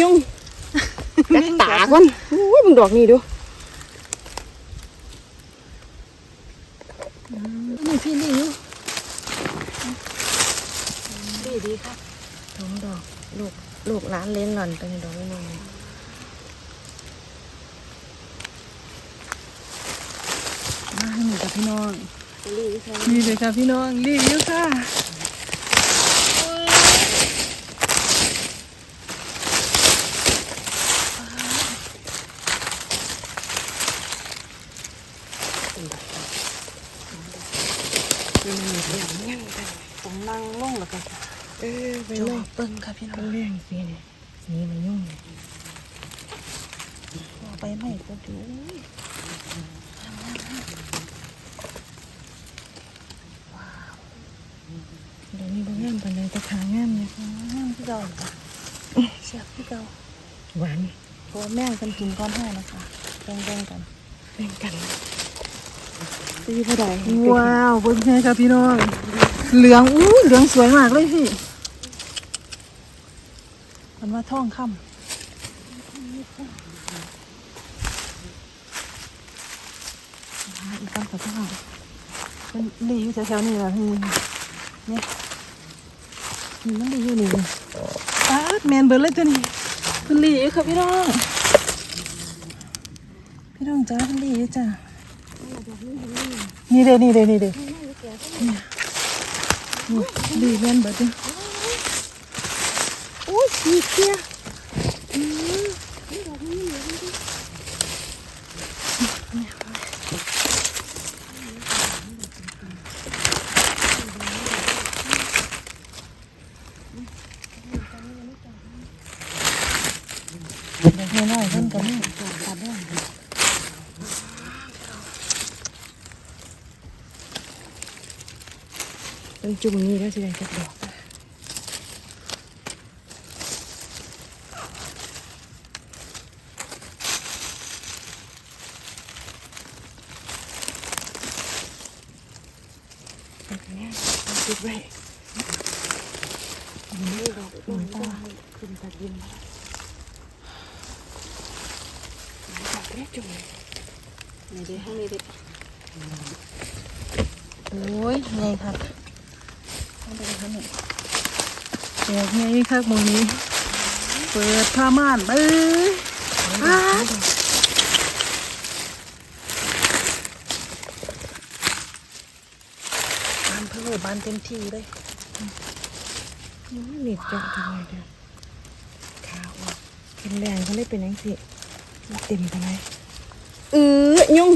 ยุ่งกัดตาก่อนโอ้ยมึงดอกนี่ดูนี่พี่นี่อยู่ดีดีครับสองดอกลูกลูกร้านเล่นหล่อนเป็นดอกนี่มึงมาให้หนูกับพี่น้องรีบใช่นี่เลยค่ะพี่น้องรีวิวค่ะ เป็นเหนียวอย่างยังกัน ผมนั่งลงแล้วกัน เออไปจอเลยเปิ้งค่ะพี่น้องเป็นเรื่องสิเนี่ยนี่มันยุ่งเนี่ยเอไปไม่ก็ดูว้าวเดี๋ยวนี้บางงามปานใดแต่ขางามเนี่ยงามพี่เก่าจ้ะเสียบพี่เก่าหวานเพราะว่าแม่งกันกินก้อนห้านะคะแบ่งๆกันแบ่งกันตีเท่าไหร่ว้าวเบิ้งแค่ค่ะพี่น้องเหลืองอู้เหลืองสวยมากเลยพี่ มันว่าท่องค่ำอีกตั้งแต่พี่น้องมันดีอยู่แถวๆนี้แหละพี่เนี่ยมันดีอยู่นี่ปาแมนเบิร์ดเลยตัวนี้มันดีอยู่ค่ะพี่น้อง พี่น้องจ้ามันดีจ้ะนี่เด้นี่เด้นี่เด้นี่ยนี่ดีแมนเบิดเด้อโอ้ยสีเขียวเด็ กน้อยๆเพิ่นก็มีตัดด้วยเป็นจุ่มนี้แล้วสิได้จักดอก ติดไว้นี่ดอกหนุนตาขึ้นตาดินมาดอกนี้จุ่มนี่เด้ห้องนี้ด้โอ้ยไงครับต้องไปทางนี้แตกไงครับมองนี้ เปิดผ้าม่านเอ้ยปาดบาน เพื่อบานเต็มที่เลยหนีบจังทำไมเด้อขาวอะเป็นแรงเขาเลยเป็นยังสิเต็มไปเลยเออยุ่ง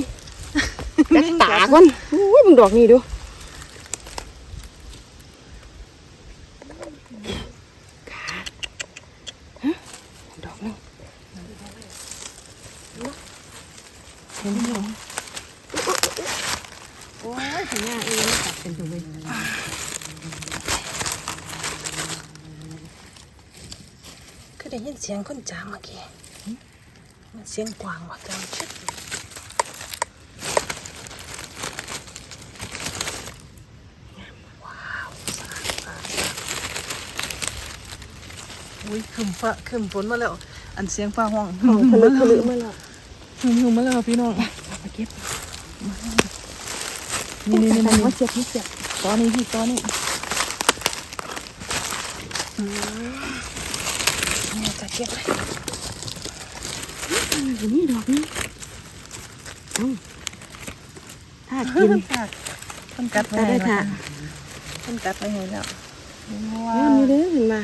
กัดตาก่อนโอ้ยมึงดอกนี่ดูขาฮะดอกนึงเห็นไหมโอ้ยสัญญาเองตัดเป็นตัวเลย คือ ได้ยินเสียงคนจามเมื่อกี้มันเสียงกวางว่ะจามชิดว้าวสะอาดสะอาดสะอาดอุ้ยขึ้นฟ้าขึ้นฝนมาแล้ว อันเสียงฟ้าห้องทะลึกทะลึมาแล้วหึ่มๆมาแล้วพี่น้องมาเก็บนี่นี่นี่แต่นี่ว่าเสียบไม่เสียบตอนนี้พี่ตอนนี้เนี่ยจะเก็บเลยอยู่นี่ดอกนี่เอ้าถ้ากินต้นกัดตาได้ค่ะต้นกัดไปให้แล้วว้าน้ำนี่เด้อเห็นมา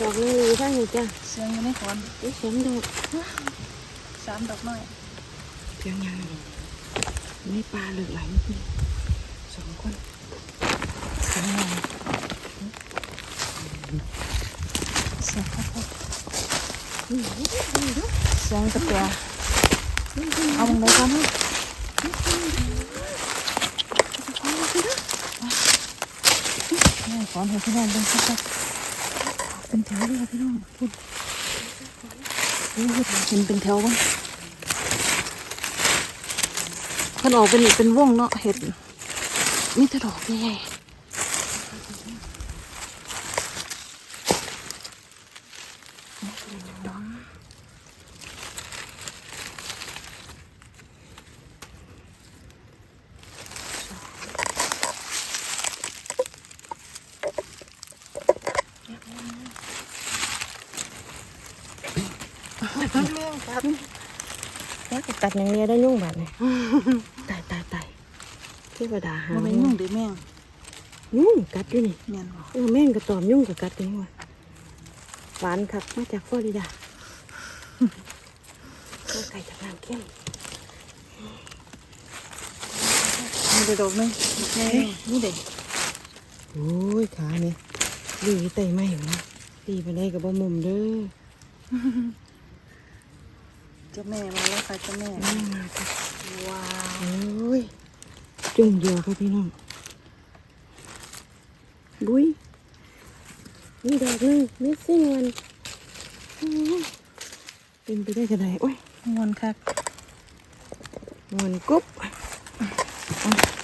ดอกนี้อยู่ข้างนี้จ้ะเสียงอยู่ในฝนนี่สองดอกสามดอกน้อยเพียงยังไม่ปลาเหลือหลายนี่สองคนสียงใหญ่เสียงข้าวโพด นี่นี่นี่ดู เสียงกระเตียเอาลงไปก่อนนะนี่ฝนให้พี่น้องเบิ่งสักๆเป็นแถวเลยค่ะพี่น้องพูดนี่เห็นเป็นแถวบ้างมันออกเป็นเป็นวงเนาะเห็ดนี่แต่ดอกใหญ่ ก็ตัดอย่างเนี้ยได้ยุ่งแบบนี้ตายตายตายเทวดาหาบ่แม่นยุ่งเด้แม่งยุ่งกัดอยู่นี่แม่นบ่เออแม่งกระตอมยุ่งกับกัดกันว่ะหวานครับมาจากฟลอริดาตัวไก่จากน้ำเข้มมีแต่ดอกหนึงแม่งนี่เด้โอ้ยขานี่ดีไตไหมวะดีไปได้กับบ่มุมเด้อเจ้าแม่มาแล้วค่ะเจ้าแม่แม่มาครับว้าวโอ้ยจุ่มเดียวครับพี่น้องบุ้ยนี่ดอกหนึงมิสซิ่งวันโอ้ยเป็นไปได้กระไดโอ้ยมวนคักมันกุ๊บ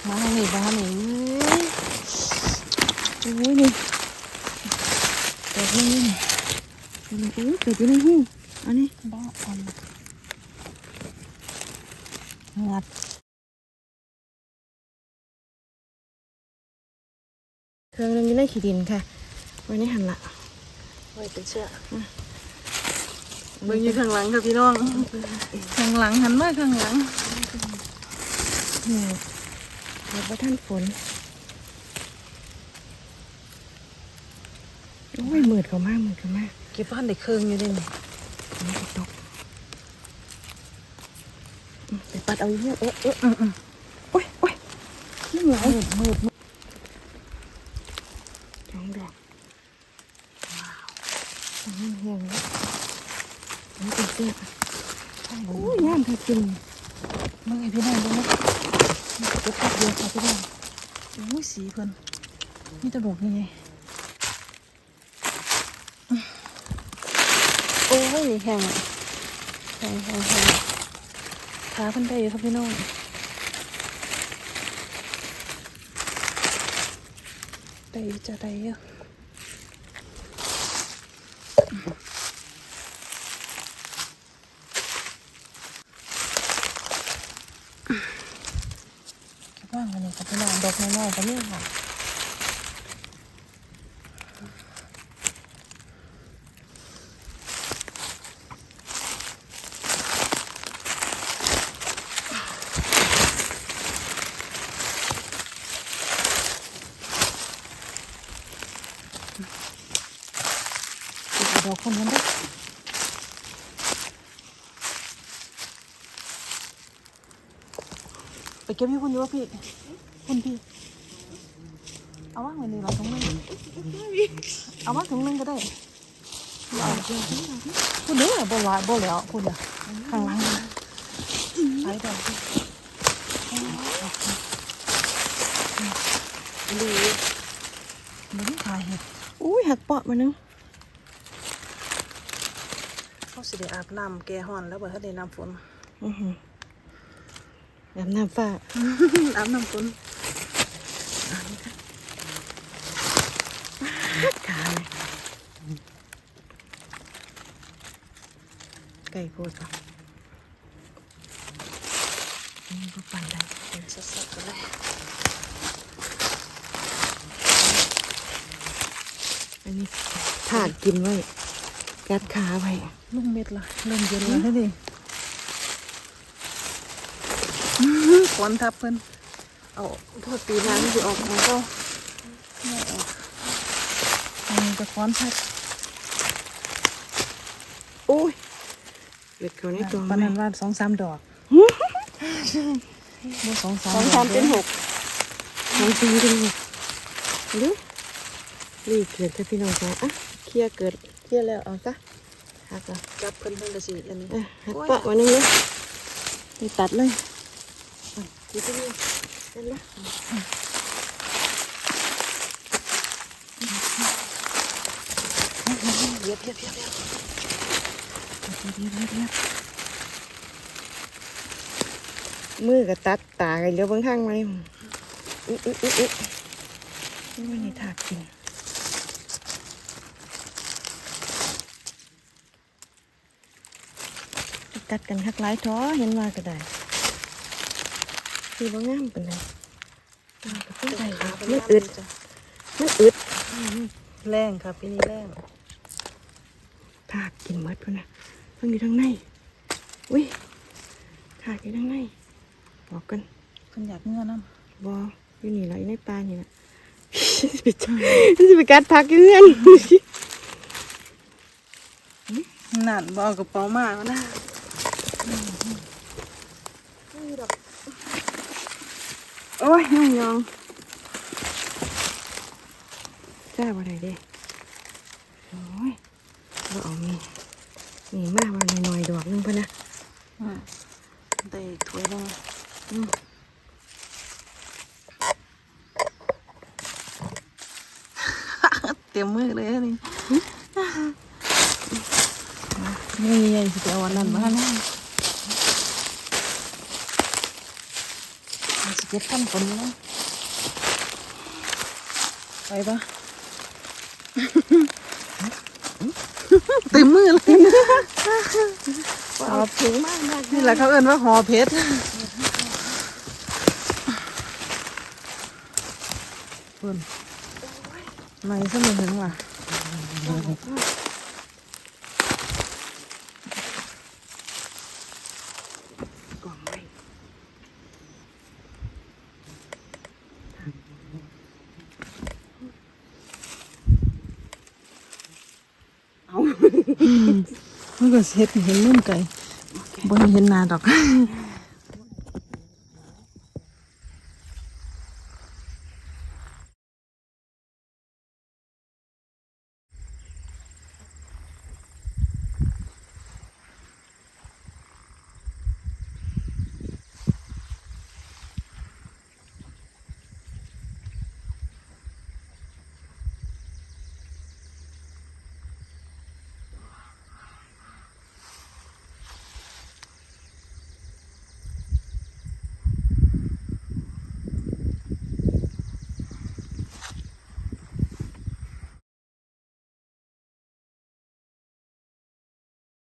มาให้นี่บ้านนี่โอ้ยนี่ดอกนี้นี่โอ้ยเกิดอยู่ในหูอันนี้บ้าอัน งัด เครื่องนึงอยู่ในขี้ดินค่ะไว้ในหันละไว้เป็นเชือกเบิ่งอยู่ข้างหลังค่ะพี่น้อง ข้างหลังหันมาข้างหลังนี่เดี๋ยวว่าท่านฝนโอ้ยมืดเขามากมืดเขามากเก็บบ้านได้เครื่องอยู่เด้นี่นี่ตก กัดเอาอยู่เนี่ยเออเอออืออือโอ้ยโอ้ยนี่เหรอมืดมืดมืดสองดอกว้าวอันนี้แห้งแล้วอันนี้เป็นเสื้อโอ้ยงามค่จริงมึงไอพี่น้องดูนะเก็บแป๊บเดียวค่ะพี่น้องโอ้ยสีเพิ่นมีแตะดอกนี่ไงโอ้ยแห้งแห้งแห้ง ขาเพิ่นได้อยู่ครับพี่น้องได้อยู่จะได้อยู่เก็บว่างกันนี่ครับพี่น้องดอกน้อยๆก็มีค่ะ เก็บดอกคนนั้นได้อไปเก็บอยู่คนเดียวพี่คนพี่ เอาว่างไว้นี่เราถุงนึงเอาว่างถุงนึงก็ได้เอาคุณเด้อบ่หลายบ่แล้วคุณอะข้างหลังนี่ไปดอกพี่ดีมันถ่ายเห็ดอุ้ยหักเปาะมานึง เขา สิได้อาบน้ำแก่ฮ้อนแล้วบ่ทันได้น้ำฝนอื้อหือน้ำน้ำฟ้าอาบน้ำฝนขาเลยไก่โคตรครับนี่ก็ปั่นได้เป็นสัดๆกันเลยอันนี้ถาดกินไว้ กัดขาไว้ลูกเม็ดละเริ่มเย็นแล้วนะดิฝนทับเพิ่นเอาโทษปีน้ำจะออกมาก็ไม่ออกอันนี้จะฟ้อนทับโอ้ยเบ็ดเขาในตัวปานไหมนั้นว่าสองสามดอกบ่สองสามสองสามเป็นหกสองสี่เป็นหกหรือรีบเกิดจะพี่น้องค่ะอะเคลียร์เกิด เคลียแล้วเอาซะหักอะจับเพิ่นเพิ่นก็สิอันนี้อะหักเปาะวันนึงเลยนี่ตัดเลยดีที่นี่นั่นละเยียบเยียบเยียบเยียบเดี๋ยวเดี๋ยวเดี๋ยวมือก็ตัดตากันเดี๋ยวเบางข้างไว้อุ๊ยอุ๊ยอุ๊ยอุ๊ยนี่มันนี่ถากกิน กัดกันคักหลายท้อเห็นว่าก็ได้คือบ่งามเป็นไรตาก็เพิ่งได้ครับมันอึดมันอึดแรงค่ะปีนี้แรงถากกินหมดพุ่นนะเพิ่งอยู่ทางในอุ้ยถากอยู่ทางในบอกกันเพิ่นอยากเงื่อนน้บออยู่นี่เหรออยู่ในป่านี่นะไปจับมันจะไปกัดพักอยู่เงื่อนำนั่นบ่เอากระเป๋ามาก็ได้ โอ้ยน้องยองทราบอะไรเด้โอ้ยเราเอามีมีมากว่าหน่อยๆดอกหนึงพะนะอืมได้ถ้วยหนึงอืมเตรียมมือเลยอันนี่นี่ใหญ่สิไปเอาอันนั้นมาให้นะสิ เก็บขั้นคนนะไปปะเต็มมือเลยเอาถึงมากมากนี่แหละเขาเอิ้นว่าหอเพชรเพิ่นไม่สมถึงว่ะ กล่องไว้เอา มันก็เห็ดเห็นมุมไก่บ่เห็นนาดอก